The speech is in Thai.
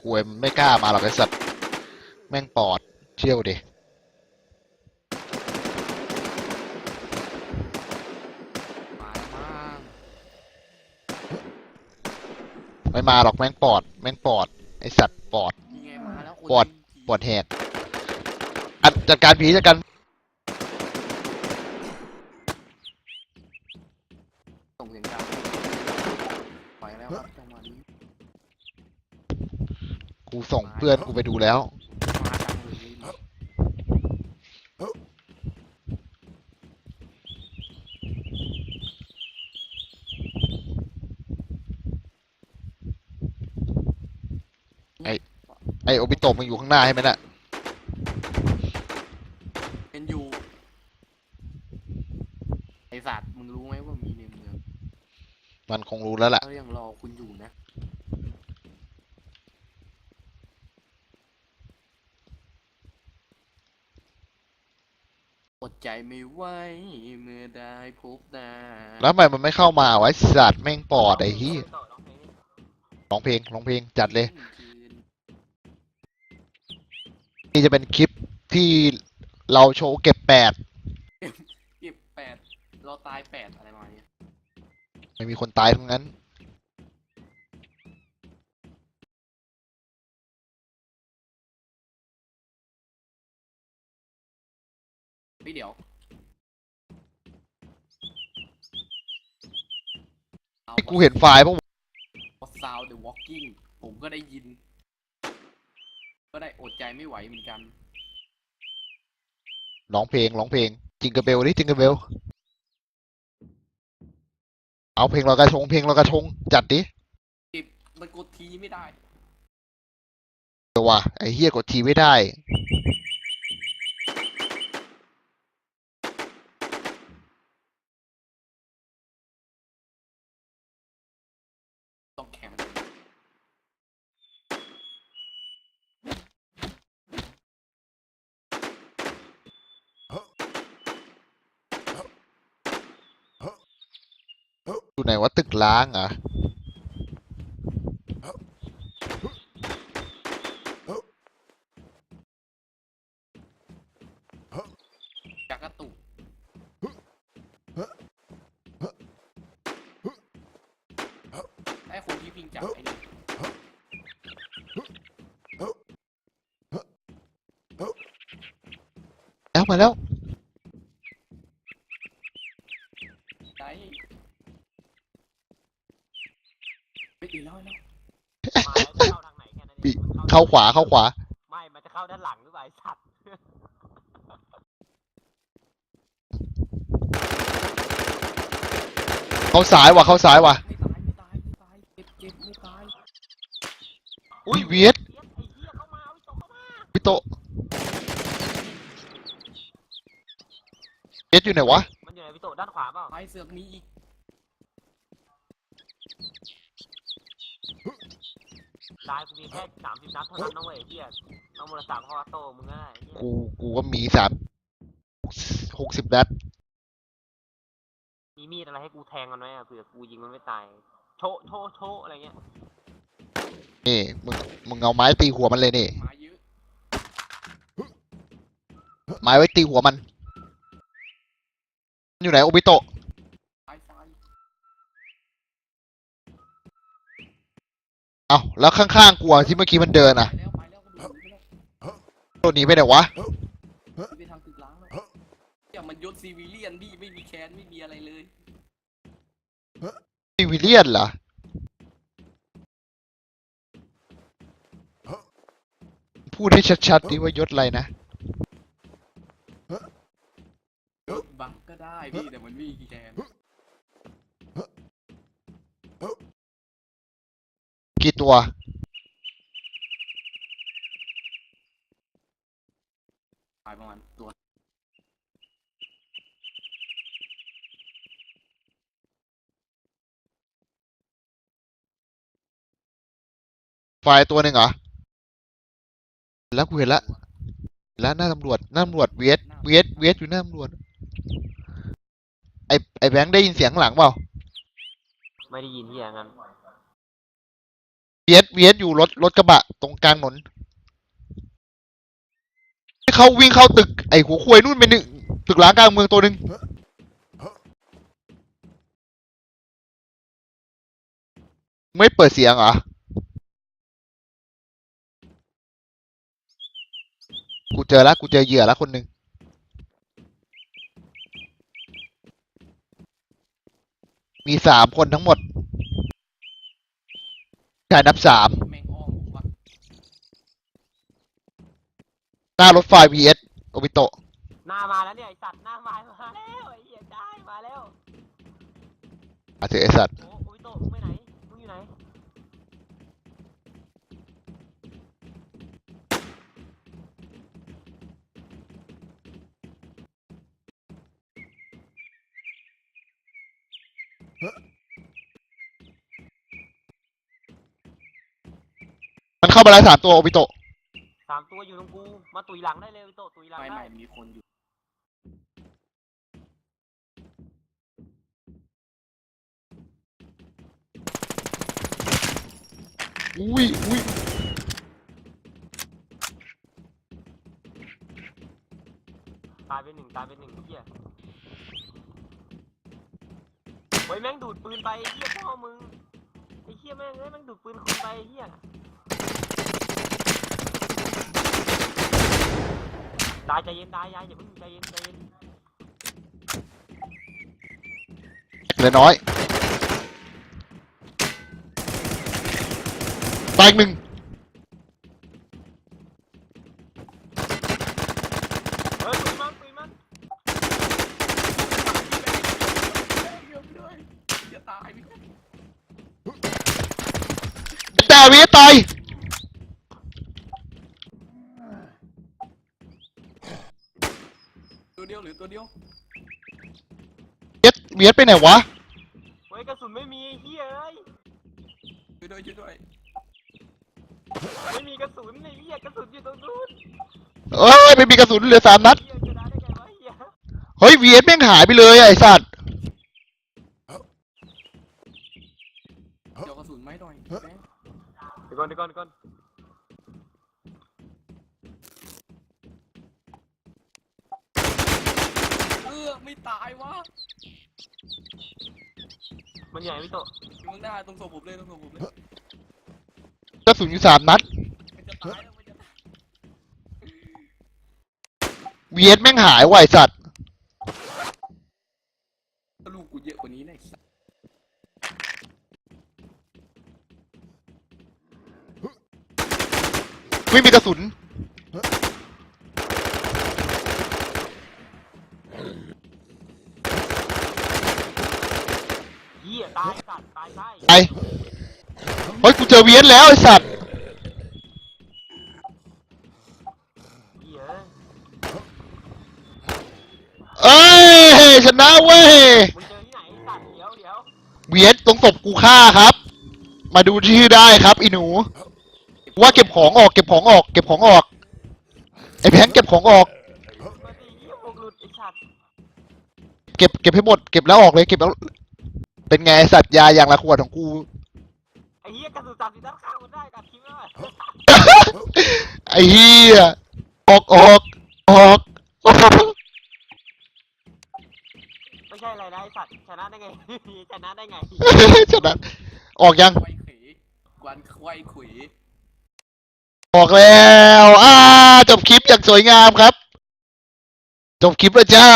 ควยมันไม่กล้ามาหรอกไอ้สัตว์ แม่งปอด เชี่ยวดิมาแล้วมั้งไม่มาหรอกแม่งปอด แม่งปอด ไอ้สัตว์ปอดนี่ไงมาแล้วคนปอดยิงผีปอดแหกอัดจัดการผีจัดการ ส่งเสียงดังไปแล้วครับจังหวะนี้ กู ส่งเพื่อนกูไปดูแล้วมาดังเลยไอโอบิโตะมันอยู่ข้างหน้าใช่ไหมน่ะ เป็นอยู่ไอสัตว์มึงรู้ไหมว่ามีในเมืองมันคงรู้แล้วแหละเขายังรอคุณอยู่นะ ใจไม่ไหวเมื่อได้พบหน้าแล้วทำไมมันไม่เข้ามาวะไอ้สัตว์แม่งปอดไอ้เหี้ยร้องเพลงร้องเพลงจัดเลยนี่จะเป็นคลิปที่เราโชว์เก็บแปดเก็บแปดเราตายแปดอะไรประมาณเนี้ยไม่มีคนตายทั้งนั้น เฮ้ยเดี๋ยว กูเห็นไฟล์ปะวะซาวเดอะวอล์กิ้งผมก็ได้ยิน ก็ได้อดใจไม่ไหวเหมือนกัน ร้องเพลงร้องเพลงจิงกระเบลดิจิงกระเบลเอาเพลงลอยกระทงเพลงลอยกระทงจัดดิเก็บมันกดทีไม่ได้เดี๋ยวว่ะไอ้เฮียกดทีไม่ได้ ต้องแข่ง อยู่ ไหนว่าตึกล้างเหรอะจักรตุกไอ้คนที่พิงจับไอ้นี่แล้วมาแล้ว ได้ไม่ตีแล้วแล้ว มาแล้วจะเข้าทางไหนแค่นั้น เองปิมันเข้าขวาเข้าขวา ไม่ มันจะเข้าด้านหลังหรือเปล่าไอ้สัตว์ เข้าซ้ายว่ะเข้าซ้ายว่ะไม่ตายไม่ตายไม่ตายเจ็บเจ็บไม่ตายอุ้ยเวียดเหี้ยไอ้เหี้ยเข้ามาวิโตเข้ามาพี่โตะเวียดอยู่ไหนวะ มันอยู่ในวิโตด้านขวาเปล่าไอเสือกมีอีก ลายกูมีแค่สามสิบนัดเท่านั้นนะเว้ยไอ้เหี้ยน้องมรสามพ่อโตมึงก็ได้ไอ้เหี้ยกู กูก็มีสามหกสิบนัด มีมีดอะไรให้กูแทงมันไหมอะเผื่อกูยิงมันไม่ตาย โชะโชะโชะอะไรเงี้ย นี่ มึง มึงเอาไม้ตีหัวมันเลยนี่ หมาเยอะไม้ไว้ตีหัวมันมัน อยู่ไหนโอบิโตะ ตายตาย เอ้าแล้วข้างๆกูอะที่เมื่อกี้มันเดินอะไปแล้วไปแล้วก็ดูไปแล้วตัวหนี้ไปไหนวะไปทางตึกล้างแล้วอย่ามันยศซีวิเลียนดิไม่มีแคนไม่มีอะไรเลยซิวิเลียนเหรอพูดให้ชัดๆดิว่ายศอะไรนะ ยศบักก็ได้พี่แต่มันไม่มีแคน วตายประมาณตัวไฟตัวหนึ่งเหรอ แล้วกูเห็นละ แล้วหน้าตำรวจ หน้าตำรวจเวสเวสเวสอยู่หน้าตำรวจ ไอไอแบงค์ได้ยินเสียงหลังเปล่า ไม่ได้ยินเหี้ยงั้น เวียดเวียดอยู่รถรถกระบะ ตรงกลางถนนเขาวิ่งเข้าตึก ไอ้หัวควยนู่นเป็นหนึ่งตึกล้างกลางเมืองตัวหนึ่งไม่เปิดเสียงเหรอ กูเจอแล้วกูเจอเหยื่อแล้วคนหนึ่งมีสามคนทั้งหมด ชายนับสามแม่งอ้อมวะหน้ารถไฟ VS โอบิโตะหน้ามาแล้วเนี่ยไอสัตว์หน้ามามาแล้วไอ้เหี้ยได้มาแล้วอาเถอะไอสัตว์โอ้โอวิโตะมึงไปไหนมึงอยู่ไหน มันเข้ามาแล้วสามตัวโอบิโตะสามตัวอยู่ตรงกูมาตุยหลังได้เลยโอวิโตะตุยหลังไม่ได้ไม่มีคนอยู่ อุ้ยอุ้ยตายไปหนึ่งตายไปหนึ่งไอ้เหี้ยเฮ้ยแม่งดูดปืนไปไอ้เหี้ยพ่อมึงไอ้เหี้ยแม่งเอ้ยแม่งดูดปืนคนไปไอ้เหี้ย ได้ใจเย็นได้ยายอย่าเพิ่งใจเย็นใจเย็นเหลือน้อยตายอีกหนึ่งเฮ้ยปืนมันปืนมันเดี๋ยวด้วยอย่าตายพี่ ดาวีตาย ตัวเดียวหรือตัวเดียว เวียดเวียดไปไหนวะ เฮ้ยกระสุนไม่มีไอ้เหี้ยเอ้ยช่วยด้วยช่วยด้วยไม่มีกระสุนไอ้เหี้ยกระสุนอยู่ตรงนู้นเอ้ยไม่มีกระสุนเหลือสามนัดเหี้ยชนะได้ไงวะเหี้ยเฮ้ยเวียดแม่งหายไปเลยอะไอสัตว์ เดี๋ยวกระสุนไม่หน่อยแม่งเดี๋ยวก่อนเดี๋ยวก่อนเดี๋ยวก่อนเออไม่ตายวะ มันใหญ่พี่โตะอยู่ข้างหน้าตรงศพผมเลยตรงศพผมเลยกระสุนอยู่สามนัด มันจะตายแล้วมันจะตายเวียดแม่งหายว่ะไอสัตว์ ถ้าลูกกูเยอะกว่านี้นะไอ้สัสไม่มีกระสุน เหี้ยตายสัตว์ตาย ไปเฮ้ยกูเจอเวียดแล้วไอสัตว์เอ้ยชนะเว้ยเจอที่ไหนไอ้สัตว์เดี๋ยวเดี๋ยวเวียดตรงศพกูฆ่าครับ มาดูชื่อได้ครับอีหนู ว่าเก็บของออกเก็บของออก เก็บของออกไอแพงเก็บของออกเก็บเก็บให้หมดเก็บแล้วออกเลยเก็บแล้ว เป็นไงสัตว์ยาอย่างละขวดของกู ไอ้เหี้ยกระสุนสามสิบนัดฆ่ามันได้กัดคิ้วได้ไอ้เฮียออกออกออกออกไม่ใช่อะไรนะไอ้สัตว์ชนะได้ไง ชนะได้ไงชนะออกยัง ไขว้เขยกวนไขว้เขยออกแล้ว อ่า จบคลิปอย่างสวยงามครับ จบคลิปแล้วจ้า